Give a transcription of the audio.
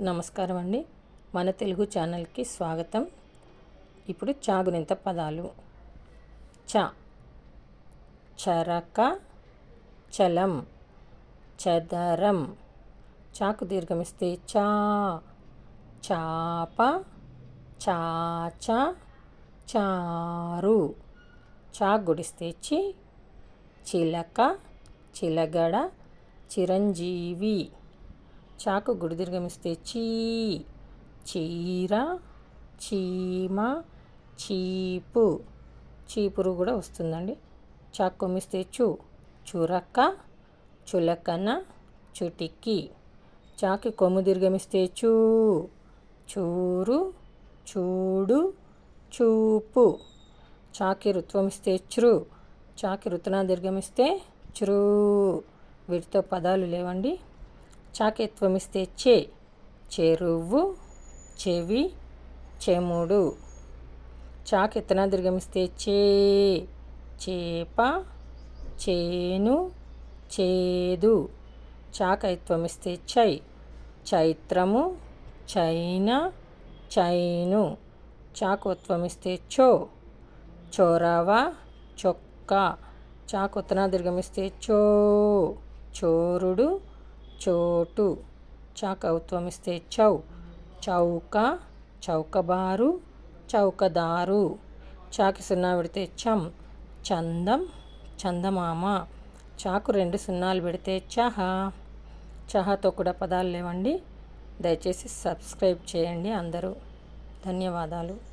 నమస్కారం అండి. మన తెలుగు ఛానల్కి స్వాగతం. ఇప్పుడు చాగునింత పదాలు. చ చరక చలం చదరం. చాకు దీర్ఘమిస్తే చా చాప చాచ చారు. చాకు గుడిస్తే చి చిలక చిలగడ చిరంజీవి. చాకు గుడి దీర్ఘమిస్తే చీ చీర చీమ చీపు. చీపురు కూడా వస్తుందండి. చాకు కొమ్మిస్తే చు చురక్క చులకన చుటికి చాకి కొమ్ము దీర్ఘమిస్తే చూ చూరు చూడు చూపు. చాకి రుత్వమిస్తే చ్రు చాకి రుతున దీర్ఘమిస్తే చ్రూ. వీటితో పదాలు లేవండి. చాకెత్వమిస్తే చే చెరువు చెవి చెముడు. చాకెత్తన దీర్ఘమిస్తే చే చేప చేను చేదు. చాకైత్వమిస్తే చై చైత్రము చైన చైను. చాకోత్వమిస్తే చో చోరవ చొక్క. చాకొత్తన దీర్ఘమిస్తే చో చోరుడు చోటు. చాకౌత్వమిస్తే చౌ. చౌక చౌకబారు చౌకదారు. చాకి సున్నా పెడితే చం. చందం చందమామ. చాకు రెండు సున్నాలు పెడితే చహ. చహతో కూడా పదాలు లేవండి. దయచేసి సబ్స్క్రైబ్ చేయండి అందరూ. ధన్యవాదాలు.